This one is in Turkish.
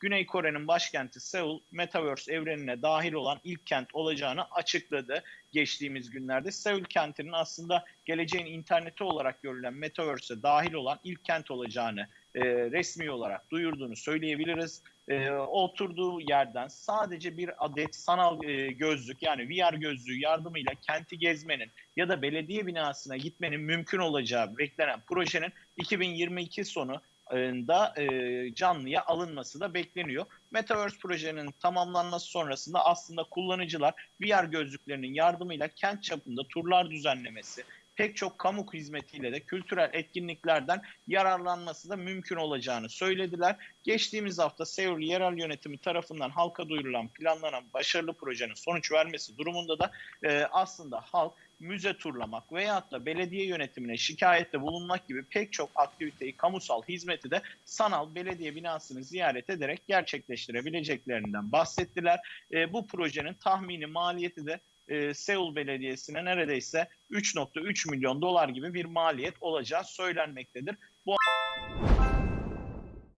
Güney Kore'nin başkenti Seul, Metaverse evrenine dahil olan ilk kent olacağını açıkladı geçtiğimiz günlerde. Seul kentinin aslında geleceğin interneti olarak görülen Metaverse'e dahil olan ilk kent olacağını e, resmi olarak duyurduğunu söyleyebiliriz. E, oturduğu yerden sadece bir adet sanal e, gözlük yani VR gözlüğü yardımıyla kenti gezmenin ya da belediye binasına gitmenin mümkün olacağı beklenen projenin 2022 sonu da canlıya alınması da bekleniyor. Metaverse projenin tamamlanması sonrasında aslında kullanıcılar VR gözlüklerinin yardımıyla kent çapında turlar düzenlemesi, pek çok kamu hizmetiyle de kültürel etkinliklerden yararlanması da mümkün olacağını söylediler. Geçtiğimiz hafta Seul yerel yönetimi tarafından halka duyurulan planlanan başarılı projenin sonuç vermesi durumunda da e, aslında halk müze turlamak veyahut da belediye yönetimine şikayette bulunmak gibi pek çok aktiviteyi, kamusal hizmeti de sanal belediye binasını ziyaret ederek gerçekleştirebileceklerinden bahsettiler. E, bu projenin tahmini maliyeti de e, Seul Belediyesi'ne neredeyse 3.3 milyon dolar gibi bir maliyet olacağı söylenmektedir. Bu